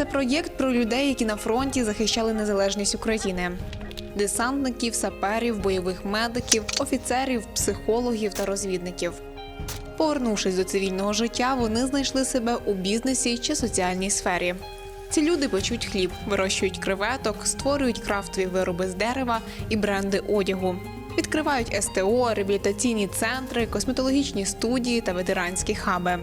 Це проєкт про людей, які на фронті захищали незалежність України. Десантників, саперів, бойових медиків, офіцерів, психологів та розвідників. Повернувшись до цивільного життя, вони знайшли себе у бізнесі чи соціальній сфері. Ці люди печуть хліб, вирощують креветок, створюють крафтові вироби з дерева і бренди одягу. Відкривають СТО, реабілітаційні центри, косметологічні студії та ветеранські хаби.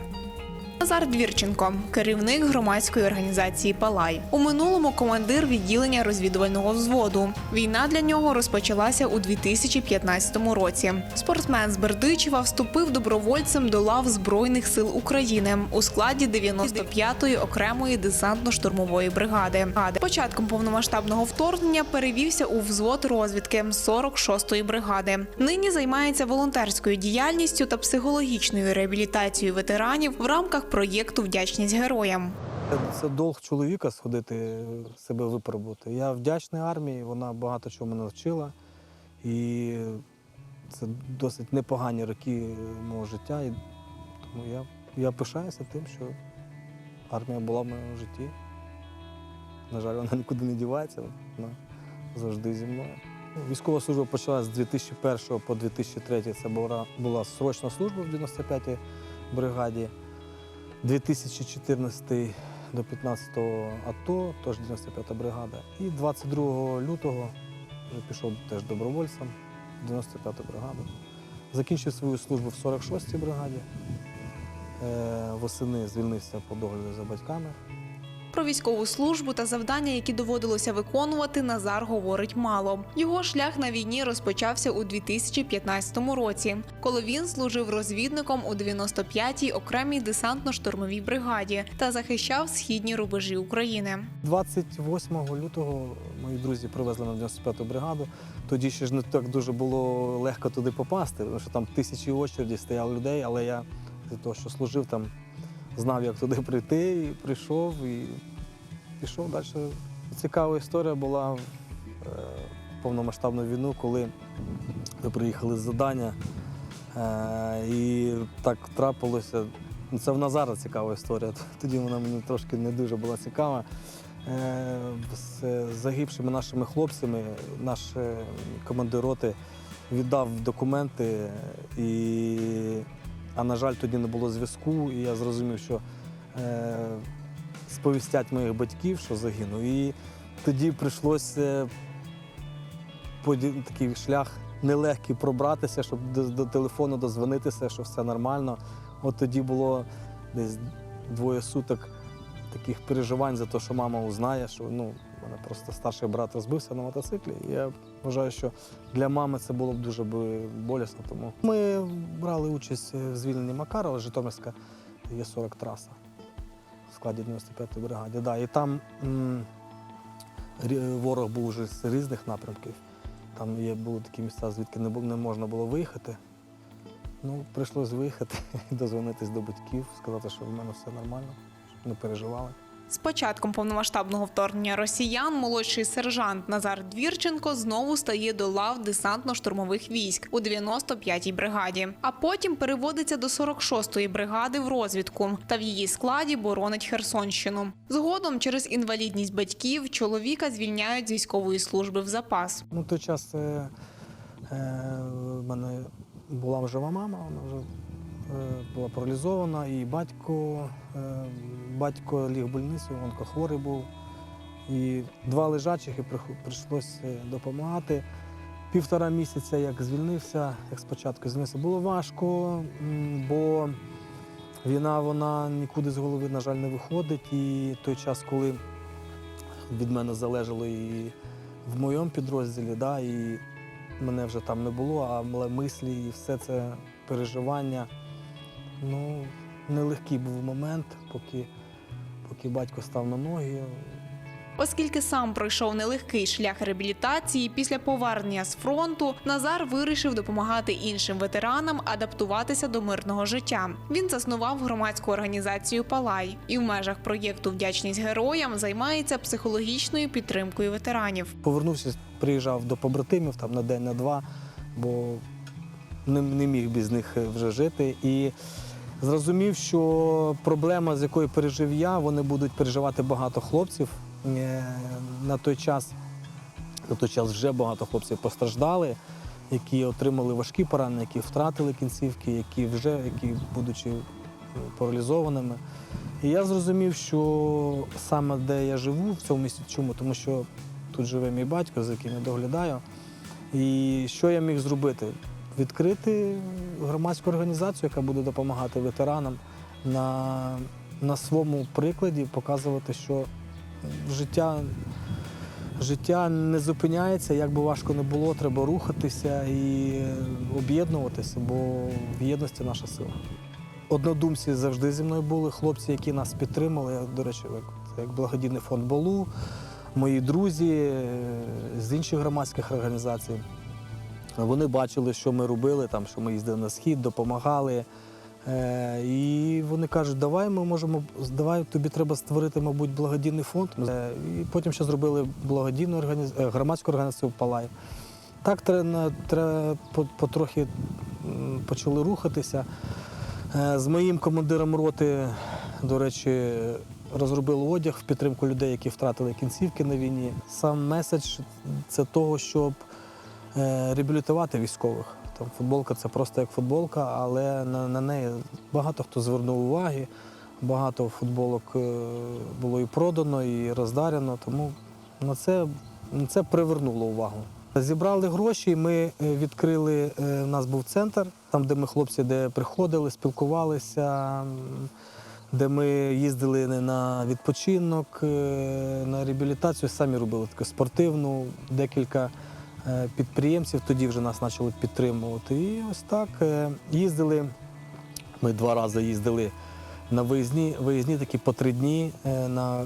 Назар Двірченко, керівник громадської організації Палай. У минулому командир відділення розвідувального взводу. Війна для нього розпочалася у 2015 році. Спортсмен з Бердичева вступив добровольцем до лав Збройних сил України у складі 95-ї окремої десантно-штурмової бригади. Початком повномасштабного вторгнення перевівся у взвод розвідки 46-ї бригади. Нині займається волонтерською діяльністю та психологічною реабілітацією ветеранів в рамках проєкту Вдячність героям. Це долг чоловіка сходити себе випробувати. Я вдячний армії, вона багато чого мене навчила. І це досить непогані роки мого життя. І тому я, я пишаюся тим, що армія була в моєму житті. На жаль, вона нікуди не дівається, вона завжди зі мною. Військова служба почалася з 2001 по 2003. Це була, була срочна служба в 95-й бригаді. 2014 до 15 АТО, теж 95-та бригада. І 22 лютого вже пішов теж добровольцем, 95-та бригада. Закінчив свою службу в 46-й бригаді. Е, Восени звільнився по догляду за батьками. Про військову службу та завдання, які доводилося виконувати, Назар говорить мало. Його шлях на війні розпочався у 2015 році, коли він служив розвідником у 95-й окремій десантно-штурмовій бригаді та захищав східні рубежі України. 28 лютого мої друзі привезли на 95-ту бригаду. Тоді ще ж не так дуже було легко туди попасти, тому що там тисячі очереді стояло людей, але я з того, що служив там, знав, як туди прийти, і прийшов і пішов далі. Цікава історія була в е, повномасштабну війну, коли ми приїхали з завдання. Е, і так трапилося. Ну, Це в Назара цікава історія. Тоді вона мені трошки не дуже була цікава. Е, З загибшими нашими хлопцями наш командир роти віддав документи, і, а на жаль, тоді не було зв'язку, і я зрозумів, що е, сповістять моїх батьків, що загинув. І тоді прийшлося такий шлях нелегкий пробратися, щоб до, до телефону дозвонитися, що все нормально. От тоді було десь двоє суток таких переживань за те, що мама узнає, що ну, мене просто старший брат розбився на мотоциклі. І я вважаю, що для мами це було б дуже болісно. Тому ми брали участь в звільненні Макарова, Житомирська є 40 траса в складі 95-ї бригади. Да, і там м, ворог був вже з різних напрямків. Там є, були такі місця, звідки не, не можна було виїхати. Ну, прийшлось виїхати, дозвонитись до батьків, сказати, що в мене все нормально, не переживали. З початком повномасштабного вторгнення росіян молодший сержант Назар Двірченко знову стає до лав десантно-штурмових військ у 95-й бригаді, а потім переводиться до 46-ї бригади в розвідку та в її складі боронить Херсонщину. Згодом через інвалідність батьків чоловіка звільняють з військової служби в запас. Ну, той час е, е, в мене була жива мама, вона вже була паралізована, і батько, е, батько ліг в больницю, онкохворий був. І два лежачих, і прийшлося допомагати. Півтора місяця, як звільнився, як спочатку звільнився, було важко, бо війна вона нікуди з голови, на жаль, не виходить. І той час, коли від мене залежало і в моєму підрозділі, да, і мене вже там не було, але мислі і все це переживання. Ну, нелегкий був момент, поки, поки батько став на ноги. Оскільки сам пройшов нелегкий шлях реабілітації після повернення з фронту, Назар вирішив допомагати іншим ветеранам адаптуватися до мирного життя. Він заснував громадську організацію Палай і в межах проєкту Вдячність героям займається психологічною підтримкою ветеранів. Повернувся, приїжджав до побратимів там на день, на два, бо не, не міг без них вже жити. І Зрозумів, що проблема, з якою пережив я, вони будуть переживати багато хлопців. Е, На той час, на той час вже багато хлопців постраждали, які отримали важкі поранення, які втратили кінцівки, які вже, які, будучи е, паралізованими. І я зрозумів, що саме де я живу, в цьому місті, чому? Тому що тут живе мій батько, за яким я доглядаю. І що я міг зробити? Відкрити громадську організацію, яка буде допомагати ветеранам на, на своєму прикладі, показувати, що життя, життя не зупиняється, як би важко не було, треба рухатися і об'єднуватися, бо в єдності наша сила. Однодумці завжди зі мною були, хлопці, які нас підтримали. До речі, як, благодійний фонд Болу, мої друзі е, з інших громадських організацій. Вони бачили, що ми робили, там, що ми їздили на схід, допомагали. Е, і вони кажуть, давай ми можемо, давай тобі треба створити, мабуть, благодійний фонд. Е, і потім ще зробили благодійну організ... е, громадську організацію Палай. Так треба, треба по- потрохи почали рухатися. Е, З моїм командиром роти, до речі, розробили одяг в підтримку людей, які втратили кінцівки на війні. Сам меседж це того, щоб реабілітувати військових. Там футболка це просто як футболка, але на, на неї багато хто звернув уваги, багато футболок е, було і продано, і роздарено. Тому на це, на це привернуло увагу. Зібрали гроші, ми е, відкрили, е, у нас був центр, там, де ми хлопці де приходили, спілкувалися, де ми їздили на відпочинок, е, на реабілітацію, самі робили таку спортивну, декілька е, підприємців тоді вже нас почали підтримувати. І ось так е, їздили. Ми два рази їздили на виїзні, виїзні такі по три дні е, на е,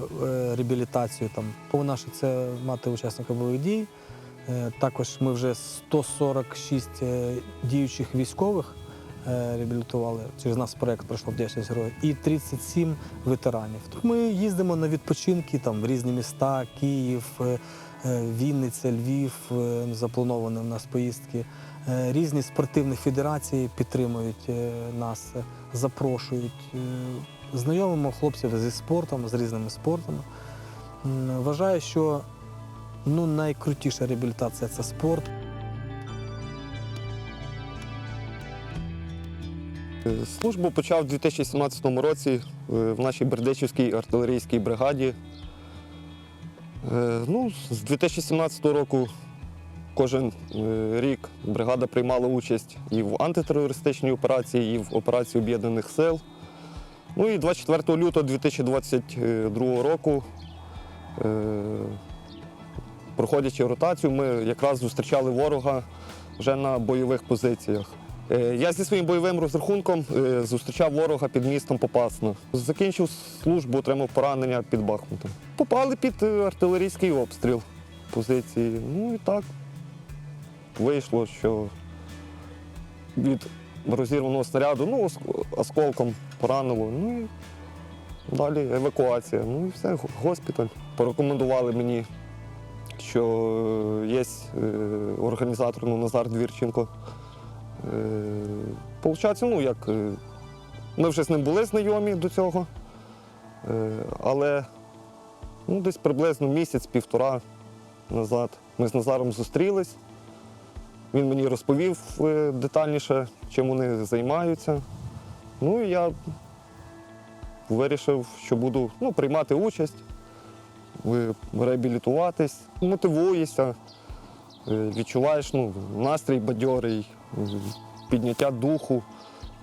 реабілітацію. Там по наше це мати учасника бойових дій. Е, Також ми вже 146 е, діючих військових е, реабілітували. Через нас проект пройшло вдячність героїв, і 37 ветеранів. Тобто Ми їздимо на відпочинки там в різні міста, Київ, е, е, Вінниця, Львів, е, заплановані в нас поїздки. Е, Різні спортивні федерації підтримують е, нас, е, запрошують. е, Знайомимо хлопців зі спортом, з різними спортами. Вважаю, що ну, найкрутіша реабілітація це спорт. Е, Службу почав у 2017 році е, в нашій Бердичівській артилерійській бригаді. Е, Ну, з 2017 року кожен е, рік бригада приймала участь і в антитерористичній операції, і в операції Об'єднаних сил. Ну і 24 лютого 2022 року, е, проходячи ротацію, ми якраз зустрічали ворога вже на бойових позиціях. Е, Я зі своїм бойовим розрахунком е, зустрічав ворога під містом Попасна. Закінчив службу, отримав поранення під Бахмутом. Попали під е, артилерійський обстріл позиції. Ну і так вийшло, що від розірваного снаряду, ну, осколком поранило. Ну і далі евакуація. Ну і все, госпіталь. Порекомендували мені, що є організатор ну, Назар Двірченко. Е, Получається, ну як е, ми вже з ним були знайомі до цього, е, але ну, десь приблизно місяць-півтора назад ми з Назаром зустрілись. Він мені розповів детальніше, чим вони займаються. Ну і я вирішив, що буду ну, приймати участь, реабілітуватись, мотивуєшся, відчуваєш ну, настрій бадьорий, підняття духу.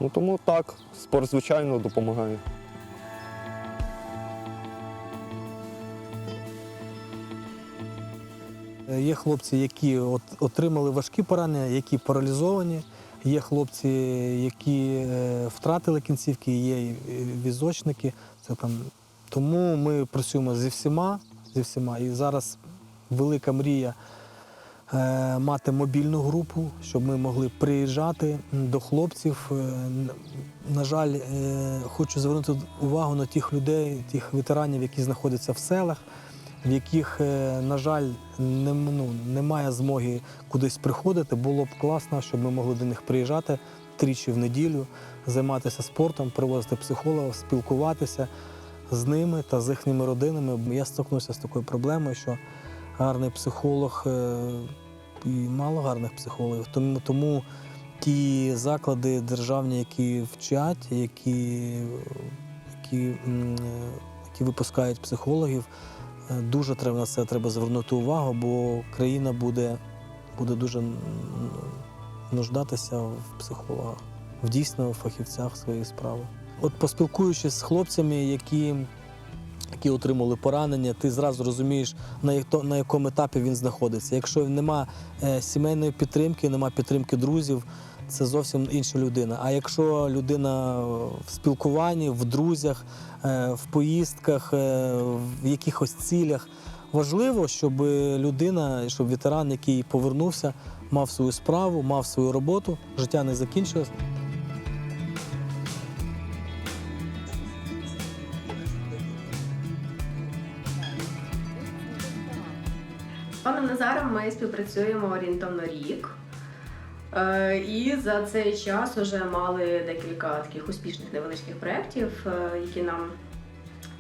Ну, тому так, спорт, звичайно, допомагає. Е, Є хлопці, які от, отримали важкі поранення, які паралізовані. Є хлопці, які е, втратили кінцівки, є візочники. Це там. Тому ми працюємо зі всіма, зі всіма. І зараз велика мрія мати мобільну групу, щоб ми могли приїжджати до хлопців. Е, на жаль, е, хочу звернути увагу на тих людей, тих ветеранів, які знаходяться в селах в яких, е, на жаль, ну, немає змоги кудись приходити, було б класно, щоб ми могли до них приїжджати, тричі в неділю, займатися спортом, привозити психолога, спілкуватися з ними та з їхніми родинами. Я стикнувся з такою проблемою, що гарний психолог е, і мало гарних психологів. Тому, тому ті заклади державні, які вчать, які, які, які випускають психологів, е, дуже треба на це треба звернути увагу, бо країна буде, буде дуже нуждатися в психологах, в дійсно фахівцях своєї справи. От поспілкуючись з хлопцями, які, які отримали поранення, ти зразу розумієш, на, як- на якому етапі він знаходиться. Якщо нема е, сімейної підтримки, нема підтримки друзів, це зовсім інша людина. А якщо людина в спілкуванні, в друзях, е, в поїздках, е, в якихось цілях, важливо, щоб людина, щоб ветеран, який повернувся, мав свою справу, мав свою роботу, життя не закінчилось. Ми співпрацюємо орієнтовно рік. Е, І за цей час вже мали декілька таких успішних невеличких проєктів, е, які нам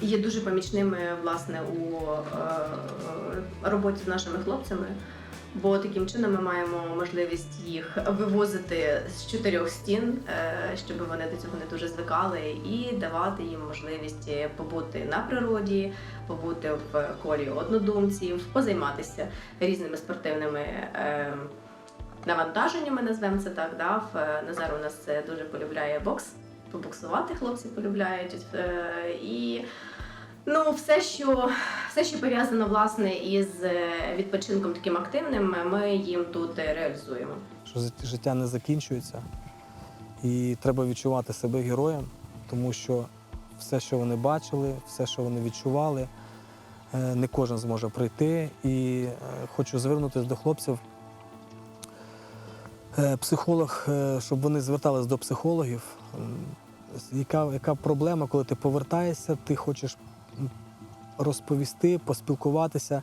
є дуже помічними власне у е, роботі з нашими хлопцями. Бо таким чином ми маємо можливість їх вивозити з чотирьох стін, е, щоб вони до цього не дуже звикали, і давати їм можливість побути на природі, побути в колі однодумців, позайматися різними спортивними е, навантаженнями, назвемо це так. Да? Е, Назар у нас дуже полюбляє бокс, побоксувати хлопці полюбляють. І ну, все, що, все, що пов'язано власне із е, відпочинком таким активним, ми їм тут реалізуємо. що життя не закінчується. І треба відчувати себе героєм, тому що все, що вони бачили, все, що вони відчували, е, не кожен зможе прийти. І е, хочу звернутися до хлопців. Психолог, щоб вони звертались до психологів. Яка, яка проблема, коли ти повертаєшся, ти хочеш розповісти, поспілкуватися.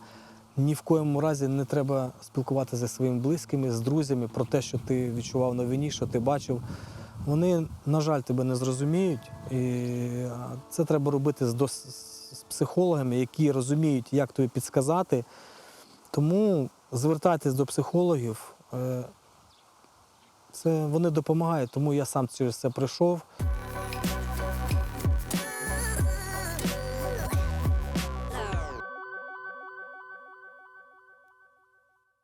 Ні в коєму разі не треба спілкуватися зі своїми близькими, з друзями про те, що ти відчував на війні, що ти бачив. Вони, на жаль, тебе не зрозуміють. І це треба робити з, дос- з психологами, які розуміють, як тобі підсказати. Тому звертайтесь до психологів. Е, Це вони допомагають, тому я сам через це прийшов.